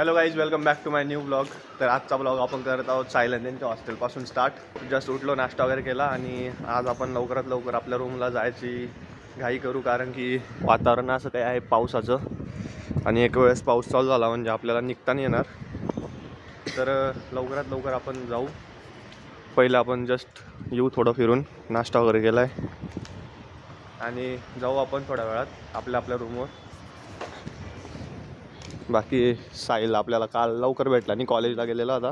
Hello guys welcome back to my new blog तर आजचा blog आपण करत आहोत सायलन त्यांच्या हॉस्टेलपासून स्टार्ट जस्ट उठलो नाश्ता वगैरे केला आणि आज आपण लवकरात लवकर आपल्या रूमला जायची घाई करू कारण की वातावरण असं काही आहे पावसाचं. आणि एक वेळेस पाऊस चालू झाला म्हणजे आपल्याला निघता नाही येणार. तर लवकरात लवकर आपण जाऊ. पहिलं आपण जस्ट येऊ थोडं फिरून. नाश्ता वगैरे केला आहे आणि जाऊ आपण थोड्या वेळात आपल्या आपल्या रूमवर बाकी साहिल आपल्याला काल लवकर भेटला. आणि कॉलेजला गेलेला होता?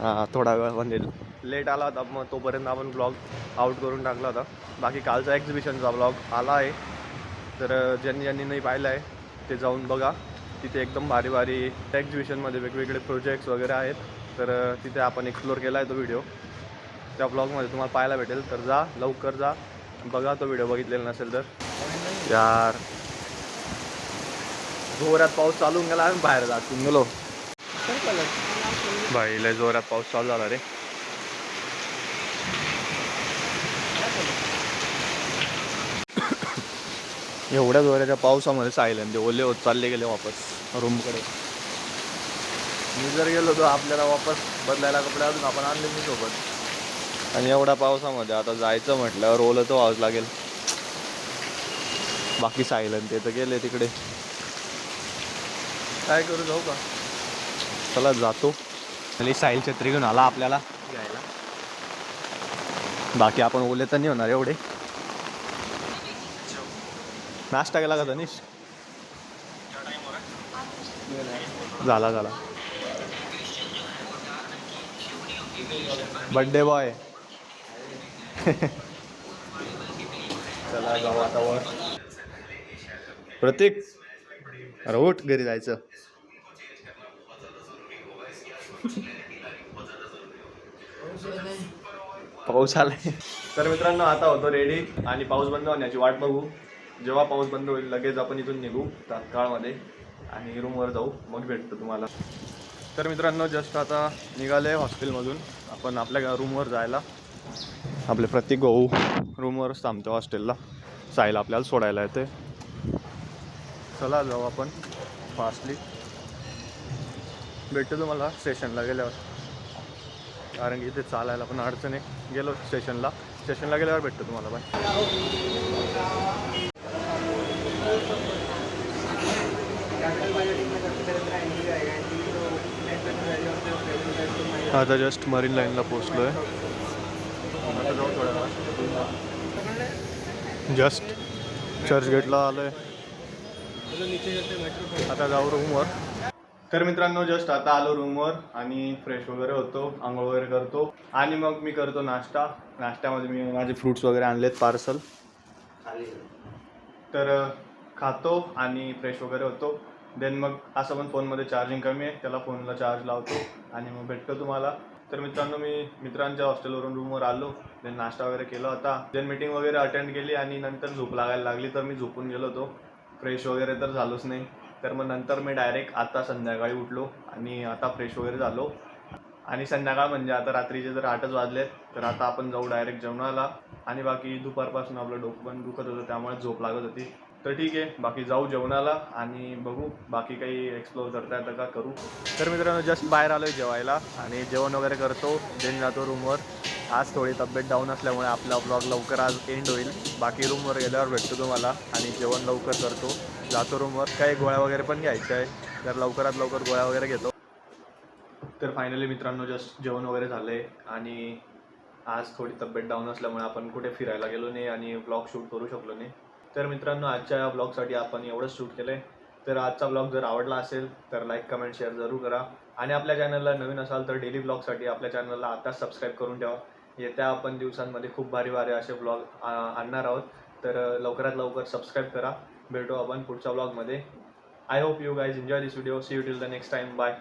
हा, थोडा वेळ म्हणजे लेट आला होता मग तोपर्यंत आपण ब्लॉग आउट करून टाकला होता. बाकी कालचा एक्झिबिशनचा ब्लॉग आला आहे. तर ज्यांनी ज्यांनी नाही पाहिलं आहे ते जाऊन बघा. तिथे एकदम भारी भारी एक्झिबिशनमध्ये वेगवेगळे प्रोजेक्ट्स वगैरे आहेत. तर तिथे आपण एक्सप्लोर केला आहे तो व्हिडिओ त्या ब्लॉगमध्ये तुम्हाला पाहायला भेटेल. तर जा लवकर जा. बघा तो व्हिडिओ बघितलेला नसेल तर. यार. जोरात पाऊस चालून गेला आणि बाहेर जातून गेलो? भाई लय जोरात पाऊस चालू झाला रे. एवढ्या जोराच्या पावसामध्ये सायलन ते ओले होत चालले गेले वापस रूमकडे मी जर गेलो तर आपल्याला वापस बदलायला कपडे अजून आपण आणले मी सोबत. आणि एवढ्या पावसामध्ये आता जायचं म्हटल्यावर ओलं तर व्हावंच लागेल. बाकी सायलन ते तर गेले तिकडे. काय करू जाऊ का? चला जातो. आणि साहिल छत्री घेऊन आला आपल्याला. घ्यायला बाकी आपण ओले तर नाही होणार एवढे. नाश्ता केला का तनिष झाला झाला. Birthday boy. चला जाऊ आता वर. प्रतीक. अरे उठ घरी जायचं. पाऊस आलाय. तर मित्रांनो आता होतो रेडी आणि पाऊस बंद होण्याची वाट बघू. जेव्हा पाऊस बंद होईल लगेच आपण इथून निघू तात्काळमध्ये. आणि रूमवर जाऊ मग भेटतो तुम्हाला. तर मित्रांनो जस्ट आता निघाले हॉस्टेलमधून. आपण आपल्या रूमवर जायला. आपले प्रत्येक भाऊ रूमवरच थांबतो हॉस्टेलला. साईल आपल्याला सोडायला येते चला जाऊ आपण फास्टली. भेटतो तुम्हाला स्टेशनला गेल्यावर. कारण की इथे चालायला पण अडचण आहे. गेलो स्टेशनला. स्टेशनला गेल्यावर भेटतो तुम्हाला बाय आता जस्ट मरीन लाईनला पोचलो आहे जस्ट चर्चगेटला आलो आहे आता जाऊ रूमवर. तर मित्रांनो जस्ट आता आलो रूमवर आणि फ्रेश वगैरे होतो आंघोळ वगैरे करतो. आणि मग मी करतो नाश्ता. नाश्त्यामध्ये मी माझे फ्रुट्स वगैरे आणलेत पार्सल तर खातो आणि फ्रेश वगैरे होतो. देन मग असं पण फोनमध्ये चार्जिंग कमी आहे त्याला फोनला चार्ज लावतो आणि मग भेटतो तुम्हाला. तर मित्रांनो मी मित्रांच्या हॉस्टेलवरून रूमवर आलो. देन नाश्ता वगैरे केला होता. देन मीटिंग वगैरे अटेंड केली आणि नंतर झोप लागायला लागली तर मी झोपून गेलो होतो. फ्रेश वगैरे तर झालोच नाही. तर मग नंतर मी डायरेक्ट आता संध्याकाळी उठलो आणि आता फ्रेश वगैरे झालो. आणि संध्याकाळ म्हणजे आता रात्रीचे जर आठच वाजलेत तर आता आपण जाऊ डायरेक्ट जेवणाला. आणि बाकी दुपारपासून आपलं डोकं पण दुखत होतं त्यामुळे झोप लागत होती. तर ठीक आहे बाकी जाऊ जेवणाला आणि बघू बाकी काही एक्सप्लोअर करता येतं का करू. तर मित्रांनो जस्ट बाहेर आलो आहे जेवायला आणि जेवण वगैरे करतो देन जातो रूमवर आज थोडी तब्येत डाऊन असल्यामुळे आपला ब्लॉग लवकर आज एंड होईल. बाकी रूमवर गेल्यावर भेटतो तुम्हाला. आणि जेवण लवकर करतो. जातो रूमवर काही गोळ्या वगैरे पण घ्यायच्या आहे. तर लवकरात लवकर गोळ्या वगैरे घेतो. तर फायनली मित्रांनो जस्ट जेवण वगैरे झालं आहे आणि आज थोडी तब्येत डाऊन असल्यामुळे आपण कुठे फिरायला गेलो नाही आणि ब्लॉग शूट करू शकलो नाही. तर मित्रांनो आजच्या या ब्लॉगसाठी आपण एवढंच शूट केलं आहे तर आजचा ब्लॉग जर आवडला असेल तर लाईक कमेंट शेअर जरूर करा. आणि आपल्या चॅनलला नवीन असाल तर डेली ब्लॉगसाठी आपल्या चॅनलला आताच सबस्क्राईब करून ठेवा. येत्या आपण दिवसांमध्ये खूप भारी भारी असे ब्लॉग आणणार आहोत. तर लवकरात लवकर सबस्क्राईब करा. भेटू आपण पुढच्या ब्लॉगमध्ये I hope you guys enjoy this video see you till the next time bye